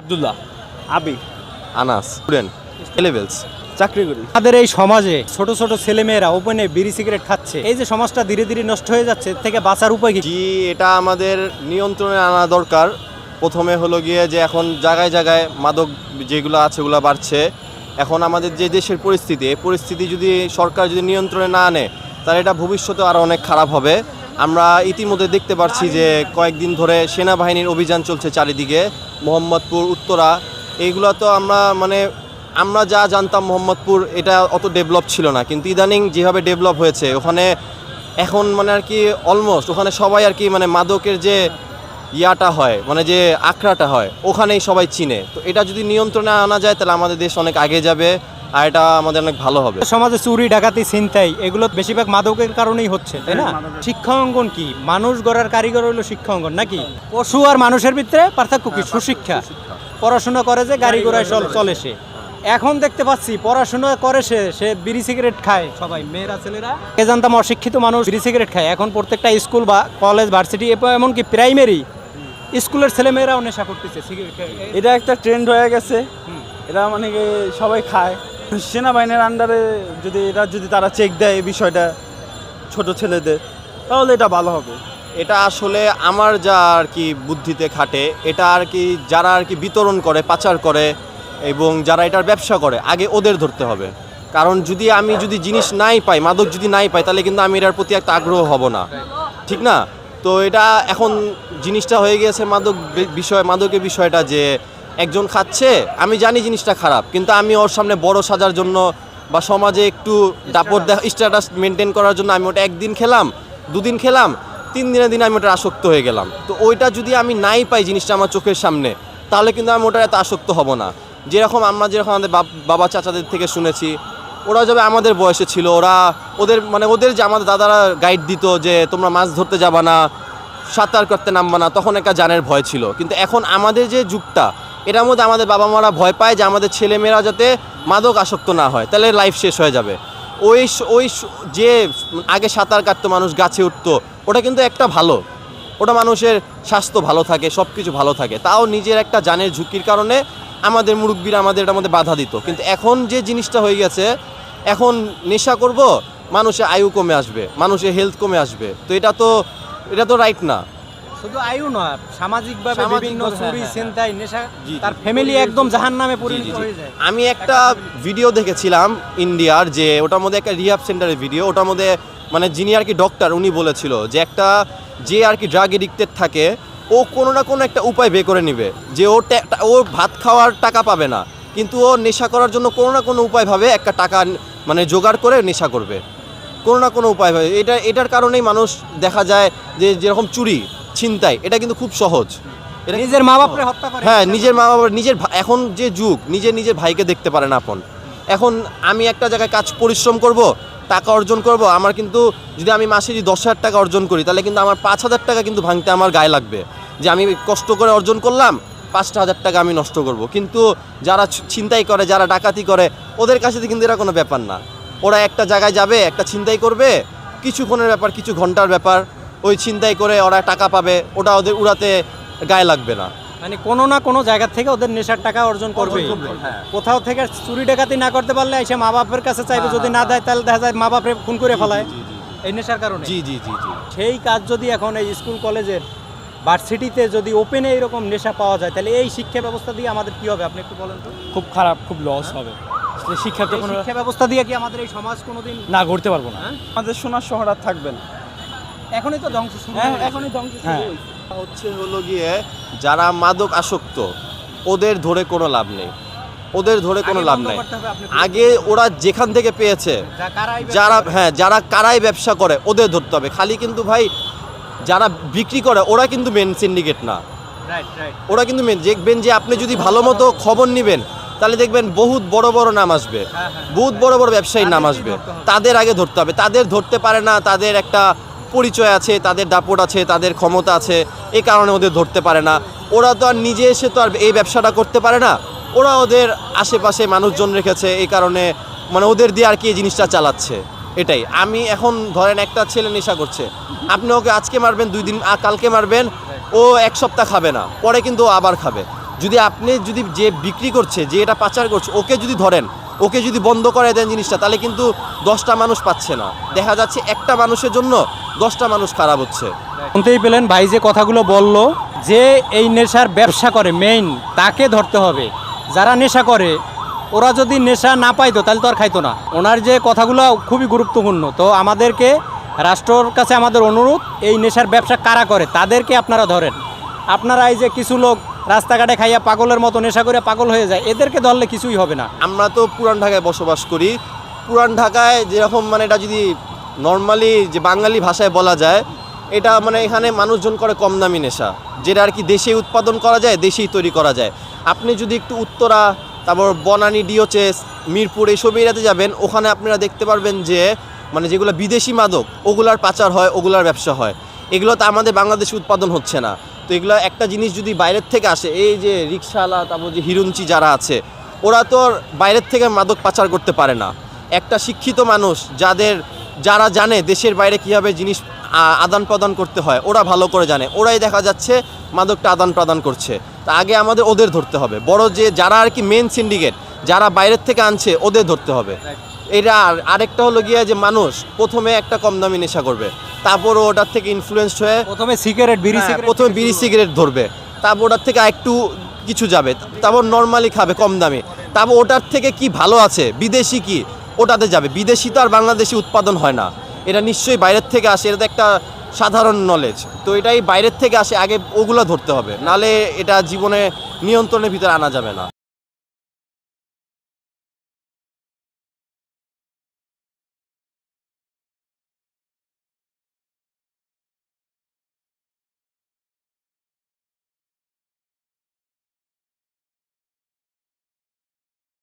আব্দুল্লাহ। আবি। Anas. Student. Levels চাকরি করি। আমাদের এই সমাজে ছোট ছোট ছেলেমেয়েরা ওপেনে বিড়ি সিগারেট খাচ্ছে। এই যে সমাজটা ধীরে ধীরে নষ্ট হয়ে যাচ্ছে থেকে বাঁচার উপায় কি? এটা আমাদের নিয়ন্ত্রণে আনা দরকার। প্রথমে হলো গিয়ে যে এখন জায়গায় জায়গায় মাদক যেগুলো আছে ওগুলো বাড়ছে। এখন আমাদের যে দেশের পরিস্থিতি এই পরিস্থিতি যদি সরকার যদি নিয়ন্ত্রণে না আনে তাহলে এটা ভবিষ্যতে আরও অনেক খারাপ হবে। আমরা ইতিমধ্যে দেখতে পাচ্ছি যে কয়েকদিন ধরে সেনাবাহিনীর অভিযান চলছে চারিদিকে, মোহাম্মদপুর, উত্তরা। এইগুলো তো আমরা মানে আমরা যা জানতাম মোহাম্মদপুর, এটা অত ডেভেলপ ছিল না। কিন্তু ইদানিং যেভাবে ডেভেলপ হয়েছে, ওখানে এখন মানে আর কি অলমোস্ট ওখানে সবাই আর কি মানে মাদকের যে ইয়াটা হয় মানে যে আখড়াটা হয়, ওখানেই সবাই চিনে। তো এটা যদি নিয়ন্ত্রণে আনা যায়, তাহলে আমাদের দেশ অনেক আগে যাবে। আর এটা আমাদের অনেক ভালো হবে। সমাজে চুরি ডাকাতি ছিনতাই এগুলো বেশিরভাগ মাদকের কারণেই হচ্ছে তাই না? শিক্ষা অঙ্গন কি? মানুষ গড়ার কারিগর হলো শিক্ষা অঙ্গন নাকি? পশু আর মানুষের ভিতরে পার্থক্য কি? সুশিক্ষা। পড়াশোনা করে যে গাড়ি ঘোড়ায় চল- চলে সে। এখন দেখতে পাচ্ছি পড়াশোনা করে সে সে বিড়ি সিগারেট খায় সবাই মেয়েরা ছেলেরা। এ জানতাম অশিক্ষিত মানুষ বিড়ি সিগারেট খায়? এখন প্রত্যেকটা স্কুল বা কলেজ ভার্সিটি এমনকি প্রাইমারি স্কুলের ছেলেমেয়েরাও নেশা করতেছে সিগারেট এটা একটা ট্রেন্ড হয়ে গেছে। এটা মানে কি সবাই খায়। সেনাবাহিনীর আন্ডারে যদি এটা যদি তারা চেক দেয় এই বিষয়টা ছোট ছেলেদের, তাহলে এটা ভালো হবে। এটা আসলে আমার যা আর কি বুদ্ধিতে খাটে, এটা আর কি যারা আর কি বিতরণ করে, পাচার করে, এবং যারা এটার ব্যবসা করে, আগে ওদের ধরতে হবে। কারণ যদি আমি যদি জিনিস নাই পাই, মাদক যদি নাই পাই, তাহলে কিন্তু আমি এটার প্রতি একটা আগ্রহ হব না। ঠিক না? তো এটা এখন জিনিসটা হয়ে গিয়েছে মাদক বিষয়, মাদকের বিষয়টা যে একজন খাচ্ছে আমি জানি জিনিসটা খারাপ কিন্তু আমি ওর সামনে বড় সাজার জন্য বা সমাজে একটু দাপট স্ট্যাটাস মেনটেন করার জন্য আমি ওটা একদিন খেলাম দুদিন খেলাম তিন দিনের দিনে আমি ওটা আসক্ত হয়ে গেলাম। তো ওইটা যদি আমি নাই পাই জিনিসটা আমার চোখের সামনে তাহলে কিন্তু আমি ওটা এত আসক্ত হব না। যেরকম আমরা যেরকম আমাদের বাবা চাচাদের থেকে শুনেছি ওরা যাবে আমাদের বয়সে ছিল ওরা ওদের মানে ওদের যে আমাদের দাদারা গাইড দিত যে তোমরা মাছ ধরতে যাবা না সাঁতার করতে নামবা না তখন একটা জানের ভয় ছিল। কিন্তু এখন আমাদের যে যুগটা এটার মধ্যে আমাদের বাবা মারা ভয় পায় যে আমাদের ছেলেমেয়েরা যাতে মাদক আসক্ত না হয়। তাহলে লাইফ শেষ হয়ে যাবে। ওই ওই যে আগে সাঁতার কাটতো, মানুষ গাছে উঠতো, ওটা কিন্তু একটা ভালো। ওটা মানুষের স্বাস্থ্য ভালো থাকে সব কিছু ভালো থাকে। তাও নিজের একটা জানের ঝুঁকির কারণে আমাদের মুরব্বীরা আমাদের এটার মধ্যে বাধা দিত। কিন্তু এখন যে জিনিসটা হয়ে গেছে, এখন নেশা করব, মানুষের আয়ু কমে আসবে, মানুষের হেলথ কমে আসবে। তো এটা তো এটা তো রাইট না। শুধু আয়ু নয় সামাজিকভাবে বিভিন্ন হ্যাঁ, চুরি হ্যাঁ, নেশা জি, জি। তার ফ্যামিলি একদম জাহান নামে পরিণত। হয়ে যায়। আমি একটা ভিডিও দেখেছিলাম ইন্ডিয়ার যে ওটার মধ্যে একটা রিহাব সেন্টারের ভিডিও ওটার মধ্যে মানে যিনি আর কি ডক্টর উনি বলেছিল যে একটা যে আর কি ড্রাগ এডিক্টেড থাকে ও কোনো না কোনো একটা উপায় বের করে নিবে। যে ও ও ভাত খাওয়ার টাকা পাবে না কিন্তু ও নেশা করার জন্য কোনো না কোনো উপায় ভাবে একটা টাকা মানে জোগাড় করে নেশা করবে। কোনো না কোনো উপায় ভাবে। এটা এটার কারণেই মানুষ দেখা যায় যে যেরকম চুরি ছিনতাই এটা কিন্তু খুব সহজ। নিজের মা। বাপরে হত্যা করে। হ্যাঁ নিজের মা বাবার নিজের এখন যে যুগ নিজের নিজের ভাইকে দেখতে পারে না আপন। এখন আমি একটা জায়গায় কাজ পরিশ্রম করব টাকা অর্জন করব আমার কিন্তু যদি আমি মাসে যদি দশ হাজার টাকা অর্জন করি তাহলে কিন্তু আমার পাঁচ হাজার টাকা কিন্তু ভাঙতে আমার গায়ে লাগবে। যে আমি কষ্ট করে অর্জন করলাম পাঁচটা হাজার টাকা আমি নষ্ট করব। কিন্তু যারা ছিনতাই করে যারা ডাকাতি করে ওদের কাছে কিন্তু এটা কোনো ব্যাপার না। ওরা একটা জায়গায় যাবে একটা ছিনতাই করবে কিছুক্ষণের ব্যাপার কিছু ঘণ্টার ব্যাপার ওই ছিনতাই করে ওরা টাকা পাবে ওটা ওদের উড়াতে গায়ে লাগবে না। মানে কোনো না কোনো জায়গা থেকে ওদের নেশার টাকা অর্জন করবে। হ্যাঁ। কোথাও থেকে চুরি ডাকাতি না করতে পারলে এসে মা বাপের কাছে চাইবে হ্যাঁ, যদি হ্যাঁ, না দেয় তাহলে দেখা যায় মা বাপরে খুন করে ফেলায়। এই নেশার কারণে। জি জি জি জি। সেই কাজ যদি এখন এই স্কুল কলেজের ভার্সিটিতে যদি ওপেনে এরকম নেশা পাওয়া যায় তাহলে এই শিক্ষা ব্যবস্থা দিয়ে আমাদের কি হবে? আপনি একটু বলেন তো। খুব খারাপ খুব লস হবে। শিক্ষা তো শিক্ষা ব্যবস্থা দিয়ে কি আমাদের এই সমাজ কোনোদিন না করতে পারব না। হ্যাঁ? আমাদের সোনার শহর আর থাকবে না। এখনই তো ধ্বংস শুরু হ্যাঁ এখনই ধ্বংস শুরু হ্যাঁ। হচ্ছে হলো গিয়ে যারা মাদক আসক্ত ওদের ধরে কোনো লাভ নেই। ওদের ধরে কোনো লাভ নাই। আগে ওরা যেখান থেকে পেয়েছে যারা হ্যাঁ যারা কারাই ব্যবসা করে ওদের ধরতে হবে। খালি কিন্তু ভাই যারা বিক্রি করে ওরা কিন্তু মেন সিন্ডিকেট না। রাইট রাইট ওরা কিন্তু মেন দেখবেন যে আপনি যদি ভালো মতো খবর নেবেন তাহলে দেখবেন বহুত বড় বড় নাম আসবে। হ্যাঁ, হ্যাঁ। বহুত বড় বড় ব্যবসায়ীর নাম আসবে। তাদের আগে ধরতে হবে। তাদের ধরতে পারে না তাদের একটা পরিচয় আছে, তাদের দাপট আছে, তাদের ক্ষমতা আছে এই কারণে ওদের ধরতে পারে না। ওরা তো আর নিজে এসে তো আর এই ব্যবসাটা করতে পারে না। ওরা ওদের আশেপাশে মানুষজন রেখেছে এই কারণে মানে ওদের দিয়ে আর কি এই জিনিসটা চালাচ্ছে। এটাই। আমি এখন ধরেন একটা ছেলে নেশা করছে। আপনি ওকে আজকে মারবেন, দুই দিন কালকে মারবেন, ও এক সপ্তাহ খাবে না। পরে কিন্তু আবার খাবে। যদি আপনি যদি যে বিক্রি করছে, যে এটা পাচার করছে, ওকে যদি ধরেন ওকে যদি বন্ধ করে দেন জিনিসটা, তাহলে কিন্তু দশটা মানুষ পাচ্ছে না। দেখা যাচ্ছে একটা মানুষের জন্য দশটা মানুষ খারাপ হচ্ছে। শুনতেই পেলেন, ভাই যে কথাগুলো বলল, যে এই নেশার ব্যবসা করে মেইন তাকে ধরতে হবে। যারা নেশা করে, ওরা যদি নেশা না পাইতো, তাহলে তো আর খাইতো না। ওনার যে কথাগুলো খুবই গুরুত্বপূর্ণ। তো আমাদেরকে, রাষ্ট্রর কাছে আমাদের অনুরোধ, এই নেশার ব্যবসা কারা করে, তাদেরকে আপনারা ধরেন। আপনারা এই যে কিছু লোক রাস্তাঘাটে খাইয়া পাগলের মতো নেশা করে পাগল হয়ে যায়, এদেরকে ধরলে কিছুই হবে না। আমরা তো পুরান ঢাকায় বসবাস করি। পুরান ঢাকায় যেরকম মানে এটা যদি নর্মালি যে বাঙালি ভাষায় বলা যায়, এটা মানে এখানে মানুষজন করে কম দামি নেশা। যেটা আর কি দেশে উৎপাদন করা যায়, দেশেই তৈরি করা যায়। আপনি যদি একটু উত্তরা, তারপর বনানী, ডিওচেস, মিরপুর এইসব এরিয়াতে যাবেন, ওখানে আপনারা দেখতে পারবেন যে মানে যেগুলো বিদেশি মাদক, ওগুলার পাচার হয়, ওগুলার ব্যবসা হয়। এগুলো তো আমাদের বাংলাদেশে উৎপাদন হচ্ছে না। তো এগুলো একটা জিনিস যদি বাইরের থেকে আসে, এই যে রিক্সাওয়ালা, তারপর যে হিরুঞ্চি যারা আছে, ওরা তো বাইরের থেকে মাদক পাচার করতে পারে না। একটা শিক্ষিত মানুষ যাদের, যারা জানে দেশের বাইরে কীভাবে জিনিস আদান প্রদান করতে হয়, ওরা ভালো করে জানে। ওরাই দেখা যাচ্ছে মাদকটা আদান প্রদান করছে। তা আগে আমাদের ওদের ধরতে হবে। বড় যে যারা আর কি মেন সিন্ডিকেট যারা বাইরের থেকে আনছে, ওদের ধরতে হবে। এটা আর আরেকটা হলো গিয়ে যে মানুষ প্রথমে একটা কম দামি নেশা করবে। তারপর ওটার থেকে ইনফ্লুয়েন্সড হয়ে প্রথমে সিগারেট বিড়ি হ্যাঁ, সিগারেট প্রথমে বিড়ি সিগারেট ধরবে। তারপর ওটার থেকে একটু কিছু যাবে। তারপর নর্মালি খাবে কম দামে। তারপর ওটার থেকে কি ভালো আছে? বিদেশি কি? ওটাতে যাবে। বিদেশি তো আর বাংলাদেশি উৎপাদন হয় না। এটা নিশ্চয়ই বাইরের থেকে আসে। এটা তো একটা সাধারণ নলেজ তো এটাই বাইরের থেকে আসে। আগে ওগুলো ধরতে হবে। নালে এটা জীবনে নিয়ন্ত্রণের ভিতরে আনা যাবে না।